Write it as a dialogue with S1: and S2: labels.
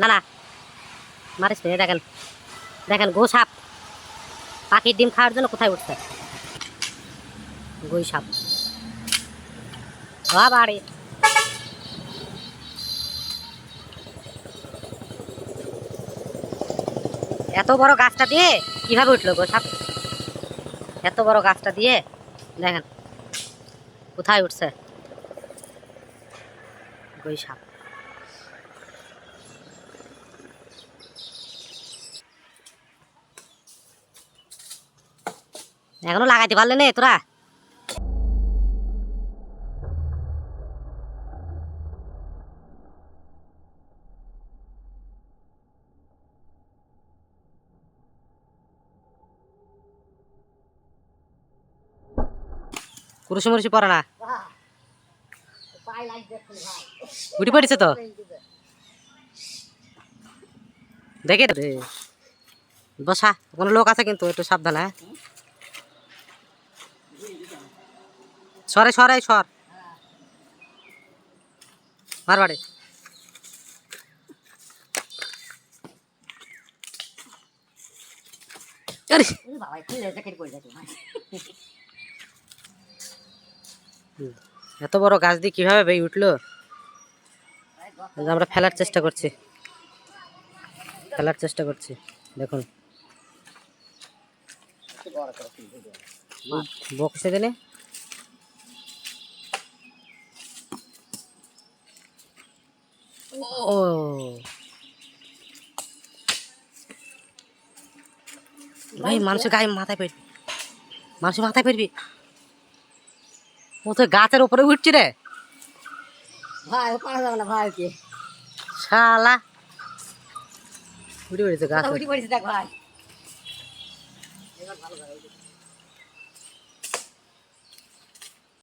S1: না না মারিস দেখেন দেখেন, গো সাপ। পাখির ডিম খাওয়ার জন্য কোথায় উঠছে? গই সাপ। বাড়ি এত বড় গাছটা দিয়ে কীভাবে উঠল গো সাপ? এত বড় গাছটা দিয়ে, দেখেন, কোথায় উঠছে? গই সাপ। এখনও লাগাইতে পারলে নে তোরা। কুরুষি মুরুষি পড়ে না। উঠে পড়েছে তো? দেখে বসা, কোনো লোক আছে কিন্তু, একটু সাবধান সরে সরে সর। মার বাড়ি। আরে, এত বড় গাছ দিয়ে কীভাবে বেয়ে উঠল? আমরা ফেলার চেষ্টা করছি। ফেলার চেষ্টা করছি। দেখুন। বক্সে দিনে ও ভাই মানুষের গায়ে মাথায় পড়বি মানুষের মাথায় ও তো গাছের উপরে উঠছি রে।
S2: ভাই পারা যাবে না ভাই কি
S1: শালা। উঠে পড়েছে গাছ
S2: উঠি পড়েছি দেখ ভাই।